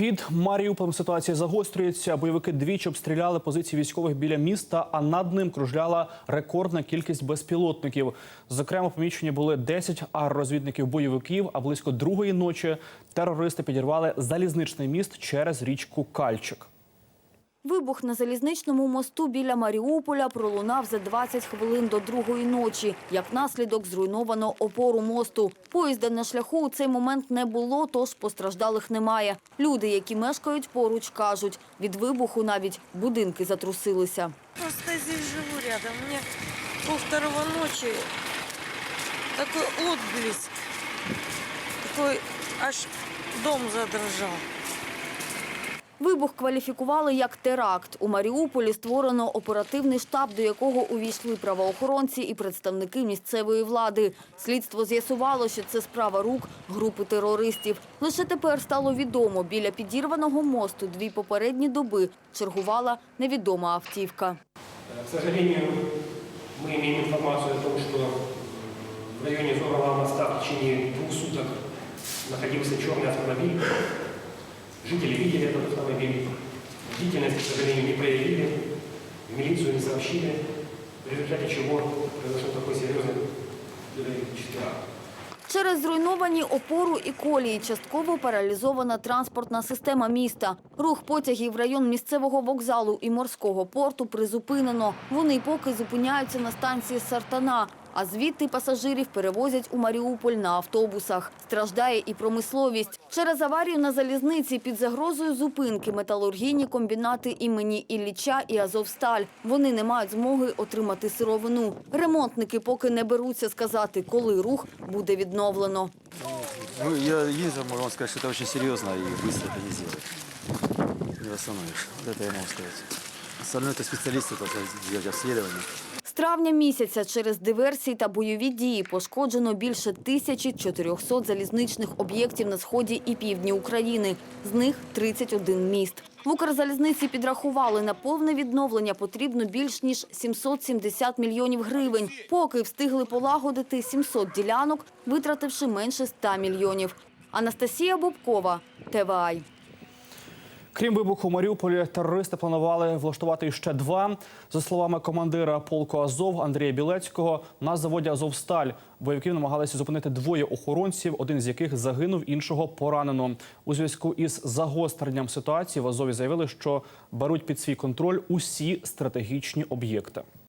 Під Маріуполем ситуація загострюється. Бойовики двічі обстріляли позиції військових біля міста, а над ним кружляла рекордна кількість безпілотників. Зокрема, помічені були 10 ар-розвідників бойовиків. А близько другої ночі терористи підірвали залізничний міст через річку Кальчик. Вибух на залізничному мосту біля Маріуполя пролунав за 20 хвилин до другої ночі. Як наслідок зруйновано опору мосту. Поїзда на шляху у цей момент не було, тож постраждалих немає. Люди, які мешкають поруч, кажуть, від вибуху навіть будинки затрусилися. Просто здесь живу рядом. Мне пол второго ночи такой отблеск. Такой аж дом задрожал. Вибух кваліфікували як теракт. У Маріуполі створено оперативний штаб, до якого увійшли правоохоронці і представники місцевої влади. Слідство з'ясувало, що це справа рук групи терористів. Лише тепер стало відомо, біля підірваного мосту дві попередні доби чергувала невідома автівка. К сожалению, мы имеем информацию о том, что в районе Зорового моста в течение двух суток находился черный автомобиль. Сожалению, не проявили, в милицию не сообщили, в результате чего произошел такой серьезный террористический акт. Через зруйновані опору і колії частково паралізована транспортна система міста. Рух потягів в район місцевого вокзалу і морського порту призупинено. Вони поки зупиняються на станції Сартана, а звідти пасажирів перевозять у Маріуполь на автобусах. Страждає і промисловість. Через аварію на залізниці під загрозою зупинки металургійні комбінати імені Ілліча і Азовсталь. Вони не мають змоги отримати сировину. Ремонтники поки не беруться сказати, коли рух буде відновлено. Ну, я ездил, могу вам сказать, что это очень серьезно и быстро это не сделать. Не восстановишь. Вот это я могу сказать. Остальное это специалисты должны сделать обследование. З травня місяця через диверсії та бойові дії пошкоджено більше 1400 залізничних об'єктів на сході і півдні України. З них 31 міст. В Укрзалізниці підрахували, на повне відновлення потрібно більш ніж 770 мільйонів гривень. Поки встигли полагодити 700 ділянок, витративши менше 100 мільйонів. Анастасія Бобкова, ТВАЙ. Крім вибуху у Маріуполі, терористи планували влаштувати ще два. За словами командира полку Азов Андрія Білецького, на заводі Азовсталь бойовиків намагалися зупинити двоє охоронців, один з яких загинув, іншого поранено. У зв'язку із загостренням ситуації в Азові заявили, що беруть під свій контроль усі стратегічні об'єкти.